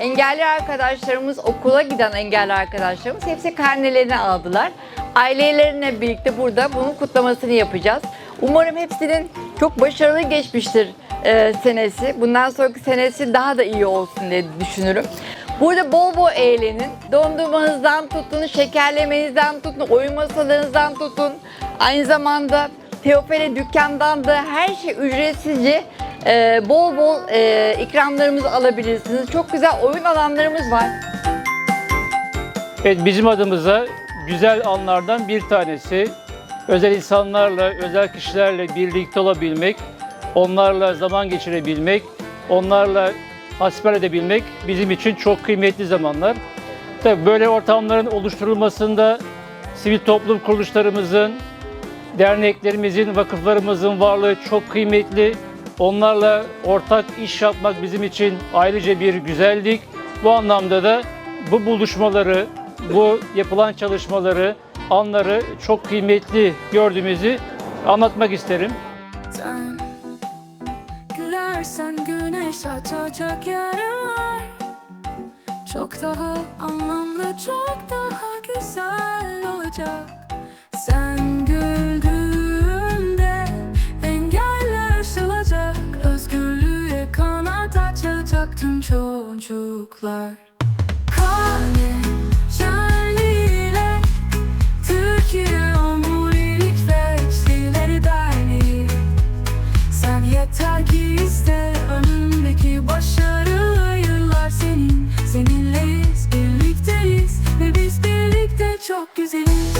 engelli arkadaşlarımız, okula giden engelli arkadaşlarımız hepsi karnelerini aldılar. Ailelerinle birlikte burada bunun kutlamasını yapacağız. Umarım hepsinin çok başarılı geçmiştir e, senesi. Bundan sonraki senesi daha da iyi olsun diye düşünürüm. Burada bol bol eğlenin. Dondurmanızdan tutun, şekerlemenizden tutun, oyun masalarınızdan tutun. Aynı zamanda Teofile dükkandan da her şey ücretsizce e, bol bol e, ikramlarımızı alabilirsiniz. Çok güzel oyun alanlarımız var. Evet bizim adımıza güzel anlardan bir tanesi özel insanlarla, özel kişilerle birlikte olabilmek, onlarla zaman geçirebilmek, onlarla hasbihal edebilmek bizim için çok kıymetli zamanlar. Tabii böyle ortamların oluşturulmasında sivil toplum kuruluşlarımızın, derneklerimizin, vakıflarımızın varlığı çok kıymetli. Onlarla ortak iş yapmak bizim için ayrıca bir güzellik. Bu anlamda da bu buluşmaları, bu yapılan çalışmaları, anları çok kıymetli gördüğümüzü anlatmak isterim. Sen güneş açacak yer var Çok daha anlamlı, çok daha güzel olacak boncuklar Kane yerliyle Türkiye Omurilik ve Sen yeter ki önündeki başarı yıllar senin birlikteyiz ve biz birlikte çok güzeliz.